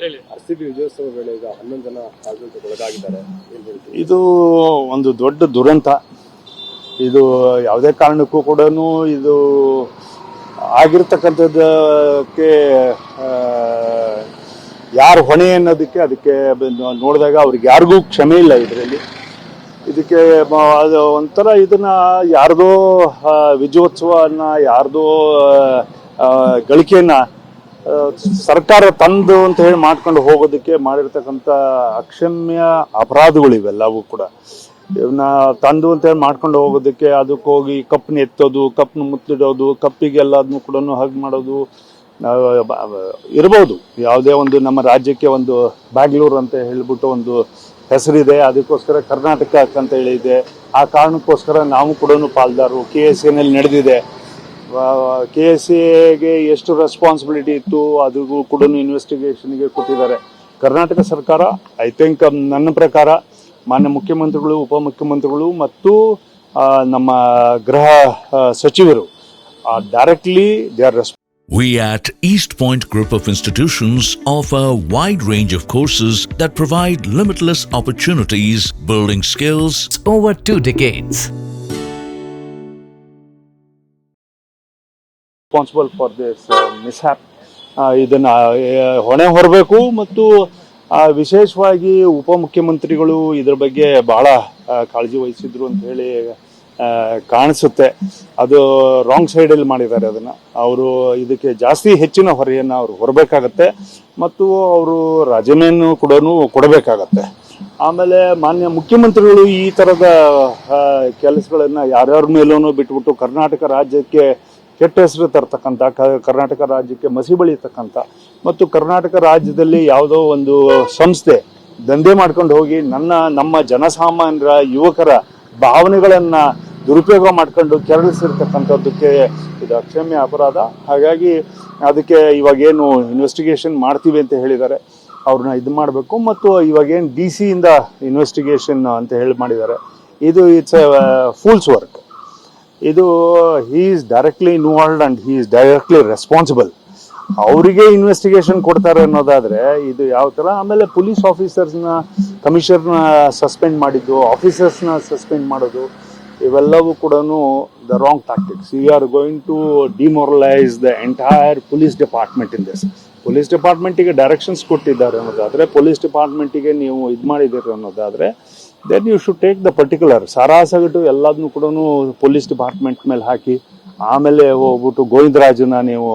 ಹೇಳಿ. R C B ವಿಜಯೋತ್ಸವ ವೇಳೆ ಈಗ ಹನ್ನೊಂದು ಜನ ಒಳಗಾಗಿದ್ದಾರೆ. ಇದು ಒಂದು ದೊಡ್ಡ ದುರಂತ. ಇದು ಯಾವುದೇ ಕಾರಣಕ್ಕೂ ಕೂಡ ಇದು ಆಗಿರ್ತಕ್ಕಂಥದ್ದಕ್ಕೆ ಯಾರು ಹೊಣೆ ಅನ್ನೋದಕ್ಕೆ ಅದಕ್ಕೆ ನೋಡಿದಾಗ ಅವ್ರಿಗೆ ಯಾರಿಗೂ ಕ್ಷಮೆ ಇಲ್ಲ ಇದರಲ್ಲಿ. ಇದಕ್ಕೆ ಮ- ಅದು ಒಂಥರ ಇದನ್ನ ಯಾರ್ದೋ ವಿಜಯೋತ್ಸವನ್ನ ವಿಜಯೋತ್ಸವನ ಯಾರ್ದೋ ಗಳಿಕೆಯನ್ನ ಸರ್ಕಾರ ತಂದು ಅಂತ ಹೇಳಿ ಮಾಡ್ಕೊಂಡು ಹೋಗೋದಕ್ಕೆ ಮಾಡಿರ್ತಕ್ಕಂಥ ಅಕ್ಷಮ್ಯ ಅಪರಾಧಗಳು ಇವೆಲ್ಲವೂ ಕೂಡ. ಇವನ್ನ ತಂದು ಅಂತ ಹೇಳಿ ಮಾಡ್ಕೊಂಡು ಹೋಗೋದಕ್ಕೆ ಅದಕ್ಕೆ ಹೋಗಿ ಕಪ್ನ ಎತ್ತೋದು ಕಪ್ನ ಮುತ್ತಿಡೋದು, ಕಪ್ಪಿಗೆ ಎಲ್ಲದನ್ನು ಕೂಡ ಹಗ್ ಮಾಡೋದು ಇರ್ಬೋದು. ಯಾವುದೇ ಒಂದು ನಮ್ಮ ರಾಜ್ಯಕ್ಕೆ ಒಂದು ಬ್ಯಾಂಗ್ಳೂರು ಅಂತ ಹೇಳಿಬಿಟ್ಟು ಒಂದು ಹೆಸರಿದೆ, ಅದಕ್ಕೋಸ್ಕರ ಕರ್ನಾಟಕ ಅಂತ ಹೇಳಿದೆ. ಆ ಕಾರಣಕ್ಕೋಸ್ಕರ ನಾವು ಕೂಡ ಪಾಲ್ದಾರು ಕೆ ಎಸ್ ಎನಲ್ಲಿ ನಡೆದಿದೆ. ಕೆ ಎಸ್ ಎಗೆ ಎಷ್ಟು ರೆಸ್ಪಾನ್ಸಿಬಿಲಿಟಿ ಇತ್ತು ಅದಕ್ಕೂ ಕೂಡ ಇನ್ವೆಸ್ಟಿಗೇಷನ್ಗೆ ಕೊಟ್ಟಿದ್ದಾರೆ ಕರ್ನಾಟಕ ಸರ್ಕಾರ ಐ ಥಿಂಕ್ ನನ್ನ ಪ್ರಕಾರ ಮಾನ್ಯ ಮುಖ್ಯಮಂತ್ರಿಗಳು ಉಪಮುಖ್ಯಮಂತ್ರಿಗಳು ಮತ್ತು ನಮ್ಮ ಗೃಹ ಸಚಿವರು directly they are We at East Point Group of Institutions offer a wide range of courses that provide limitless opportunities, building skills, over two decades. Responsible for this mishap ಇದನ್ನ ಹೊಣೆ ಹೊರಬೇಕು ಮತ್ತು ವಿಶೇಷವಾಗಿ ಉಪಮುಖ್ಯಮಂತ್ರಿಗಳು ಇದ್ರ ಬಗ್ಗೆ ಬಹಳ ಕಾಳಜಿ ವಹಿಸಿದ್ರು ಅಂತ ಹೇಳಿ ಕಾಣಿಸುತ್ತೆ. ಅದು ರಾಂಗ್ ಸೈಡಲ್ಲಿ ಮಾಡಿದ್ದಾರೆ ಅದನ್ನ. ಅವರು ಇದಕ್ಕೆ ಜಾಸ್ತಿ ಹೆಚ್ಚಿನ ಹೊರೆಯನ್ನು ಅವರು ಹೊರಬೇಕಾಗತ್ತೆ ಮತ್ತು ಅವರು ರಾಜೀನಾಮೆಯನ್ನು ಕೂಡ ಕೊಡಬೇಕಾಗತ್ತೆ. ಆಮೇಲೆ ಮಾನ್ಯ ಮುಖ್ಯಮಂತ್ರಿಗಳು ಈ ಕೆಲಸಗಳನ್ನು ಕೆಲಸಗಳನ್ನ ಯಾರ್ಯಾರ ಮೇಲೂ ಬಿಟ್ಬಿಟ್ಟು ಕರ್ನಾಟಕ ರಾಜ್ಯಕ್ಕೆ ಕೆಟ್ಟ ಹೆಸರು ತರ್ತಕ್ಕಂಥ ಕರ್ನಾಟಕ ರಾಜ್ಯಕ್ಕೆ ಮಸಿ ಬಳಿಯತಕ್ಕಂಥ ಮತ್ತು ಕರ್ನಾಟಕ ರಾಜ್ಯದಲ್ಲಿ ಯಾವುದೋ ಒಂದು ಸಂಸ್ಥೆ ದಂಧೆ ಮಾಡ್ಕೊಂಡು ಹೋಗಿ ನನ್ನ, ನಮ್ಮ ಜನಸಾಮಾನ್ಯರ, ಯುವಕರ ಭಾವನೆಗಳನ್ನು ದುರುಪಯೋಗ ಮಾಡ್ಕೊಂಡು ಕೆರಳಿಸಿರ್ತಕ್ಕಂಥದ್ದಕ್ಕೆ ಇದು ಅಕ್ಷಮ್ಯ ಅಪರಾಧ. ಹಾಗಾಗಿ ಅದಕ್ಕೆ ಇವಾಗೇನು ಇನ್ವೆಸ್ಟಿಗೇಷನ್ ಮಾಡ್ತೀವಿ ಅಂತ ಹೇಳಿದ್ದಾರೆ. ಅವ್ರನ್ನ ಇದು ಮಾಡಬೇಕು ಮತ್ತು ಇವಾಗೇನು ಡಿ ಸಿಯಿಂದ ಇನ್ವೆಸ್ಟಿಗೇಷನ್ ಅಂತ ಹೇಳಿ ಮಾಡಿದ್ದಾರೆ. ಇದು ಇಟ್ಸ್ ಫೂಲ್ಸ್ ವರ್ಕ್ ಇದು he is directly involved and he is directly responsible ಅವರಿಗೆ ಇನ್ವೆಸ್ಟಿಗೇಷನ್ ಕೊಡ್ತಾರೆ ಅನ್ನೋದಾದ್ರೆ, ಇದು ಯಾವ ತರ? ಆಮೇಲೆ ಪೊಲೀಸ್ ಆಫೀಸರ್ಸ್ನ ಕಮಿಷನರ್ನ ಸಸ್ಪೆಂಡ್ ಮಾಡಿದ್ದು ಆಫೀಸರ್ಸ್ನ ಸಸ್ಪೆಂಡ್ ಮಾಡೋದು, ಇವೆಲ್ಲವೂ ಕೂಡ the wrong tactics you are going to demoralise the entire police department in this police ಡಿಪಾರ್ಟ್ಮೆಂಟಿಗೆ directions ಕೊಟ್ಟಿದ್ದಾರೆ ಅನ್ನೋದಾದರೆ ಪೊಲೀಸ್ ಡಿಪಾರ್ಟ್ಮೆಂಟಿಗೆ ನೀವು ಇದು ಮಾಡಿದ್ದೀರಿ ಅನ್ನೋದಾದ್ರೆ then you should take the particular ಸಾರಾಸಗಟು ಎಲ್ಲದನ್ನು ಕೂಡ ಪೊಲೀಸ್ ಡಿಪಾರ್ಟ್ಮೆಂಟ್ ಮೇಲೆ ಹಾಕಿ ಆಮೇಲೆ ಹೋಗ್ಬಿಟ್ಟು ಗೋವಿಂದರಾಜನ ನೀವು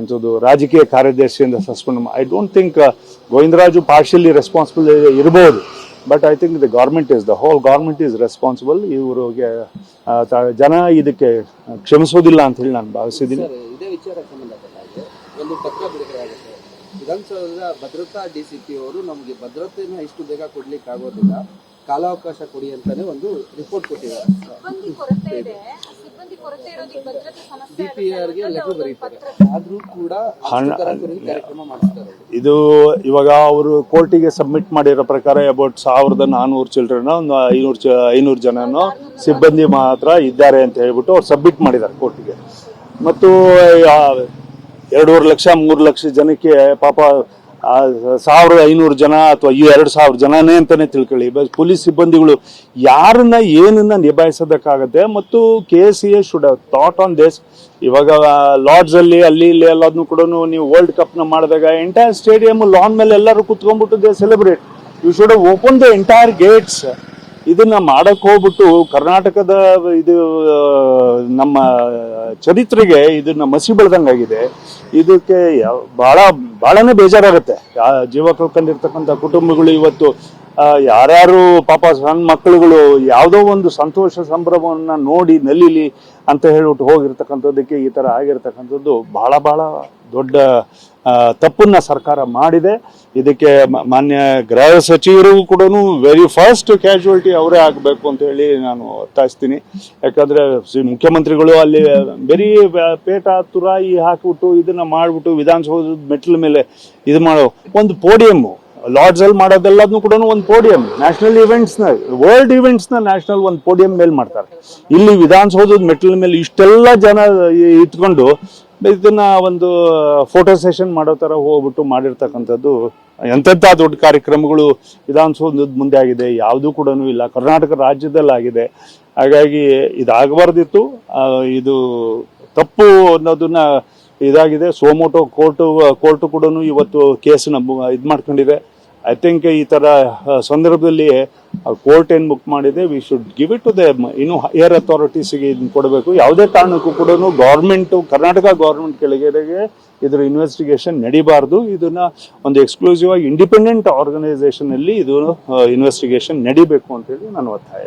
ಎಂಥದ್ದು ರಾಜಕೀಯ ಕಾರ್ಯದರ್ಶಿಯಿಂದ suspend I don't think Govindaraju partially responsible ಇರ್ಬೋದು but I think the government is the whole government is responsible ಇವರಿಗೆ ಜನ ಇದಕ್ಕೆ ಕ್ಷಮಿಸೋದಿಲ್ಲ ಅಂತ ಹೇಳಿ ನಾನು ಭಾವಿಸಿದ್ದೀನಿ. ವಿಧಾನಸೌಧದ ಭದ್ರತಾ ಡಿ ಸಿ ಪಿ ಅವರು ನಮಗೆ ಭದ್ರತೆಯನ್ನು ಇಷ್ಟು ಬೇಗ ಕೊಡ್ಲಿಕ್ಕೆ ಆಗೋದಿಲ್ಲ ಕಾಲಾವಕಾಶ ಕೊಡಿ ಅಂತಾನೆ ಒಂದು ರಿಪೋರ್ಟ್ ಕೊಟ್ಟಿದ್ದಾರೆ. ಸಿಬ್ಬಂದಿ ಕೊರತೆ ಇದೆ. ಸಿಬ್ಬಂದಿ ಕೊರತೆ ಇರೋದಕ್ಕೆ ಭದ್ರತೆ ಸಮಸ್ಯೆ ಡಿಪಿಆರ್ಗೆ ಲೆಟರ್ ಬರೀತಾರೆ. ಆದ್ರೂ ಕೂಡ ಹಣ- ಕಾರ್ಯಕ್ರಮ ಮಾಡಿಸ್ತಾರೆ ಇದು ಇವಾಗ ಅವರು ಕೋರ್ಟಿಗೆ ಸಬ್ಮಿಟ್ ಮಾಡಿರೋ ಪ್ರಕಾರ ಅಬೌಟ್ ಸಾವಿರದ ನಾನ್ನೂರು ಚಿಲ್ಡ್ರನ್ ಒಂದು ಐನೂರು ಚ ಐನೂರು ಜನನು ಸಿಬ್ಬಂದಿ ಮಾತ್ರ ಇದ್ದಾರೆ ಅಂತ ಹೇಳ್ಬಿಟ್ಟು ಅವ್ರು ಸಬ್ಮಿಟ್ ಮಾಡಿದ್ದಾರೆ ಕೋರ್ಟಿಗೆ ಮತ್ತು ಎರಡೂವರೆ ಲಕ್ಷ, ಮೂರು ಲಕ್ಷ ಜನಕ್ಕೆ ಪಾಪ ಸಾವಿರ ಐನೂರು ಜನ ಅಥವಾ ಈ ಎರಡು ಸಾವಿರ ಜನನೇ ಅಂತಾನೆ ತಿಳ್ಕೊಳ್ಳಿ. ಪೊಲೀಸ್ ಸಿಬ್ಬಂದಿಗಳು ಯಾರನ್ನ ಏನನ್ನ ನಿಭಾಯಿಸೋದಕ್ಕಾಗತ್ತೆ ಮತ್ತು K C A should thought on this ಇವಾಗ ಲಾಡ್ಸ್ ಅಲ್ಲಿ ಅಲ್ಲಿ, ಇಲ್ಲಿ ಎಲ್ಲದನ್ನು ಕೂಡ ನೀವು ವರ್ಲ್ಡ್ ಕಪ್ನ ಮಾಡಿದಾಗ ಎಂಟೈರ್ ಸ್ಟೇಡಿಯಂ ಲಾನ್ ಮೇಲೆ ಎಲ್ಲರೂ ಕುತ್ಕೊಂಡ್ಬಿಟ್ಟು they celebrate you should open the entire gates ಇದನ್ನ ಮಾಡಕ್ ಹೋಗ್ಬಿಟ್ಟು ಕರ್ನಾಟಕದ ಇದು ನಮ್ಮ ಚರಿತ್ರೆಗೆ ಇದನ್ನ ಮಸಿ ಬೆಳೆದಂಗಾಗಿದೆ. ಇದಕ್ಕೆ ಬಹಳ ಬಹಳನೇ ಬೇಜಾರಾಗುತ್ತೆ. ಜೀವ ಕಳ್ಕೊಂಡಿರ್ತಕ್ಕಂಥ ಕುಟುಂಬಗಳು ಇವತ್ತು ಯಾರ್ಯಾರು ಪಾಪ ಸಣ್ಣ ಮಕ್ಕಳುಗಳು ಯಾವುದೋ ಒಂದು ಸಂತೋಷ ಸಂಭ್ರಮವನ್ನ ನೋಡಿ ನಲಿಲಿ ಅಂತ ಹೇಳ್ಬಿಟ್ಟು ಹೋಗಿರ್ತಕ್ಕಂಥದ್ದಕ್ಕೆ ಈ ತರ ಆಗಿರ್ತಕ್ಕಂಥದ್ದು ಬಹಳ ಬಹಳ ದೊಡ್ಡ ತಪ್ಪನ್ನ ಸರ್ಕಾರ ಮಾಡಿದೆ. ಇದಕ್ಕೆ ಮಾನ್ಯ ಗೃಹ ಸಚಿವರು ಕೂಡ ವೆರಿ ಫಸ್ಟ್ ಕ್ಯಾಶುವಲ್ಟಿ ಅವರೇ ಆಗಬೇಕು ಅಂತ ಹೇಳಿ ನಾನು ಒತ್ತಾಯಿಸ್ತೀನಿ. ಯಾಕಂದ್ರೆ ಮುಖ್ಯಮಂತ್ರಿಗಳು ಅಲ್ಲಿ ಬರೀ ಪೇಟ ತುರಾಯಿ ಹಾಕಿಬಿಟ್ಟು ಇದನ್ನ ಮಾಡಿಬಿಟ್ಟು ವಿಧಾನಸೌಧದ ಮೆಟ್ಲ ಮೇಲೆ ಇದು ಮಾಡೋ ಒಂದು ಪೋಡಿಯಮ್ಮು ಲಾರ್ಡ್ಸ್ ಅಲ್ಲಿ ಮಾಡೋದೆಲ್ಲದನ್ನು ಕೂಡ ಒಂದು ಪೋಡಿಯಂ ನ್ಯಾಷನಲ್ ಇವೆಂಟ್ಸ್ನ ವರ್ಲ್ಡ್ ಇವೆಂಟ್ಸ್ನ ನ್ಯಾಷನಲ್ ಒಂದು ಪೋಡಿಯಂ ಮೇಲೆ ಮಾಡ್ತಾರೆ. ಇಲ್ಲಿ ವಿಧಾನಸೌಧದ ಮೆಟ್ಲ ಮೇಲೆ ಇಷ್ಟೆಲ್ಲ ಜನ ಇಟ್ಕೊಂಡು ಇದನ್ನ ಒಂದು ಫೋಟೋ ಸೆಷನ್ ಮಾಡೋ ತರ ಹೋಗ್ಬಿಟ್ಟು ಮಾಡಿರ್ತಕ್ಕಂಥದ್ದು, ಎಂತೆಂಥ ದೊಡ್ಡ ಕಾರ್ಯಕ್ರಮಗಳು ವಿಧಾನಸೌಧದ ಮುಂದೆ ಆಗಿದೆ, ಯಾವುದೂ ಕೂಡ ಇಲ್ಲ, ಕರ್ನಾಟಕ ರಾಜ್ಯದಲ್ಲಾಗಿದೆ. ಹಾಗಾಗಿ ಇದಾಗಬಾರ್ದಿತ್ತು. ಇದು ತಪ್ಪು ಅನ್ನೋದನ್ನ ಇದಾಗಿದೆ. ಸೋಮೋಟೋ ಕೋರ್ಟು ಕೋರ್ಟು ಕೂಡ ಇವತ್ತು ಕೇಸನ್ನ ಇದು ಮಾಡ್ಕೊಂಡಿದೆ. ಐ ಥಿಂಕ್ ಈ ತರ ಸಂದರ್ಭದಲ್ಲಿ ಕೋರ್ಟ್ ಏನ್ ಬುಕ್ ಮಾಡಿದೆ we should give it to the ಇನ್ನು ಹೈಯರ್ ಅಥಾರಿಟೀಸ್ಗೆ ಇದನ್ನ ಕೊಡಬೇಕು. ಯಾವುದೇ ಕಾರಣಕ್ಕೂ ಕೂಡ ಗೌರ್ಮೆಂಟ್ ಕರ್ನಾಟಕ ಗೌರ್ಮೆಂಟ್ ಕೆಳಗಡೆಗೆ ಇದರ ಇನ್ವೆಸ್ಟಿಗೇಷನ್ ನಡಿಬಾರ್ದು. ಇದನ್ನ ಒಂದು ಎಕ್ಸ್ಕ್ಲೂಸಿವ್ ಆಗಿ ಇಂಡಿಪೆಂಡೆಂಟ್ ಆರ್ಗನೈಸೇಷನ್ ಅಲ್ಲಿ ಇದು ಇನ್ವೆಸ್ಟಿಗೇಷನ್ ನಡಿಬೇಕು ಅಂತ ಹೇಳಿ ನಾನು ಒತ್ತಾಯ